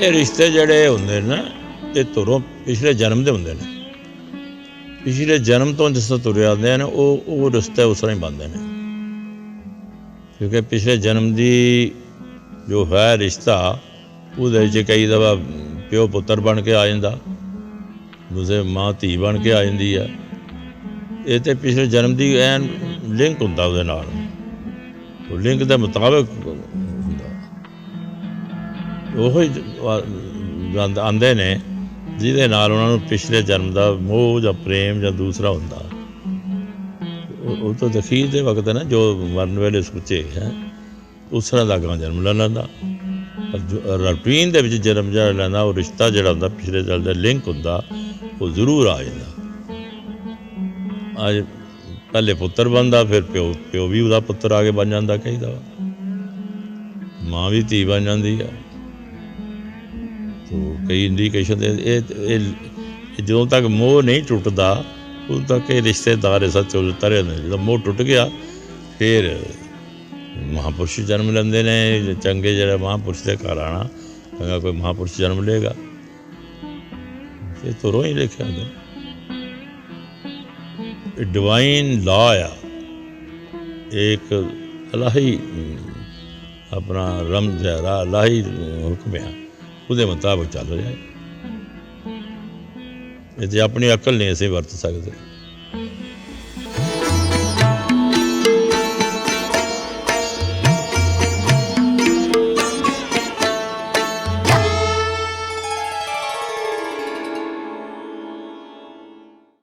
ਇਹ ਰਿਸ਼ਤੇ ਜਿਹੜੇ ਹੁੰਦੇ ਨੇ ਇਹ ਧੁਰੋਂ ਪਿਛਲੇ ਜਨਮ ਦੇ ਹੁੰਦੇ ਨੇ। ਪਿਛਲੇ ਜਨਮ ਤੋਂ ਜਿਸ ਤੋਂ ਤੁਰੇ ਆਉਂਦੇ ਨੇ, ਉਹ ਉਹ ਰਿਸ਼ਤੇ ਉਸ ਤਰ੍ਹਾਂ ਹੀ ਬਣਦੇ ਨੇ। ਕਿਉਂਕਿ ਪਿਛਲੇ ਜਨਮ ਦੀ ਜੋ ਹੈ ਰਿਸ਼ਤਾ, ਉਹਦੇ ਵਿੱਚ ਕਈ ਦਫਾ ਪਿਓ ਪੁੱਤਰ ਬਣ ਕੇ ਆ ਜਾਂਦਾ, ਦੂਸਰੇ ਮਾਂ ਧੀ ਬਣ ਕੇ ਆ ਜਾਂਦੀ ਆ। ਇਹ ਤੇ ਪਿਛਲੇ ਜਨਮ ਦੀ ਐਨ ਲਿੰਕ ਹੁੰਦਾ ਉਹਦੇ ਨਾਲ। ਉਹ ਲਿੰਕ ਦੇ ਮੁਤਾਬਕ ਉਹ ਹੀ ਆਂਦੇ ਨੇ, ਜਿਹਦੇ ਨਾਲ ਉਹਨਾਂ ਨੂੰ ਪਿਛਲੇ ਜਨਮ ਦਾ ਮੋਹ ਜਾਂ ਪ੍ਰੇਮ ਜਾਂ ਦੂਸਰਾ ਹੁੰਦਾ। ਉਹ ਉਹ ਤਾਂ ਦਖੀਰ ਦੇ ਵਕਤ ਨਾ, ਜੋ ਮਰਨ ਵੇਲੇ ਸੋਚੇ ਹੈ, ਉਸ ਤਰ੍ਹਾਂ ਦਾ ਅਗਾਂਹ ਜਨਮ ਲੈ ਲੈਂਦਾ। ਰੂਟੀਨ ਦੇ ਵਿੱਚ ਜਨਮ ਜਿਹੜਾ ਲੈਂਦਾ, ਉਹ ਰਿਸ਼ਤਾ ਜਿਹੜਾ ਹੁੰਦਾ, ਪਿਛਲੇ ਜਨਮ ਦਾ ਲਿੰਕ ਹੁੰਦਾ, ਉਹ ਜ਼ਰੂਰ ਆ ਜਾਂਦਾ। ਅੱਜ ਪਹਿਲੇ ਪੁੱਤਰ ਬਣਦਾ, ਫਿਰ ਪਿਓ ਪਿਓ ਵੀ ਉਹਦਾ ਪੁੱਤਰ ਆ ਕੇ ਬਣ ਜਾਂਦਾ ਕਹੀਦਾ ਮਾਂ ਵੀ ਧੀ ਬਣ ਜਾਂਦੀ ਆ। ਤੋ ਕਈ ਇੰਡੀਕੇਸ਼ਨ ਦੇ ਇਹ ਇਹ ਜਦੋਂ ਤੱਕ ਮੋਹ ਨਹੀਂ ਟੁੱਟਦਾ, ਉਦੋਂ ਤੱਕ ਇਹ ਰਿਸ਼ਤੇਦਾਰ ਇਸ ਚੱਲ ਤਰੇ ਨੇ। ਜਦੋਂ ਮੋਹ ਟੁੱਟ ਗਿਆ, ਫਿਰ ਮਹਾਪੁਰਸ਼ ਜਨਮ ਲੈਂਦੇ ਨੇ। ਚੰਗੇ ਜਿਹੜਾ ਮਹਾਪੁਰਸ਼ ਦੇ ਘਰ ਆਣਾ ਚੰਗਾ ਕੋਈ ਮਹਾਪੁਰਸ਼ ਜਨਮ ਲੇਗਾ ਇਹ ਤੁਰੋਂ ਹੀ ਲਿਖਿਆ ਹੁੰਦਾ। ਇਹ ਡਿਵਾਈਨ ਲਾ ਆ। ਇੱਕ ਅਲਾਹੀ ਆਪਣਾ ਰਮਜ਼ ਹੈ ਰਾ ਅਲਾਹੀ ਹੁਕਮ ਆ। ਉਹਦੇ ਮੁਤਾਬਕ ਚੱਲ ਰਿਹਾ ਹੈ। ਇਹ ਤੇ ਆਪਣੀ ਅਕਲ ਨਹੀਂ ਅਸੀਂ ਵਰਤ ਸਕਦੇ।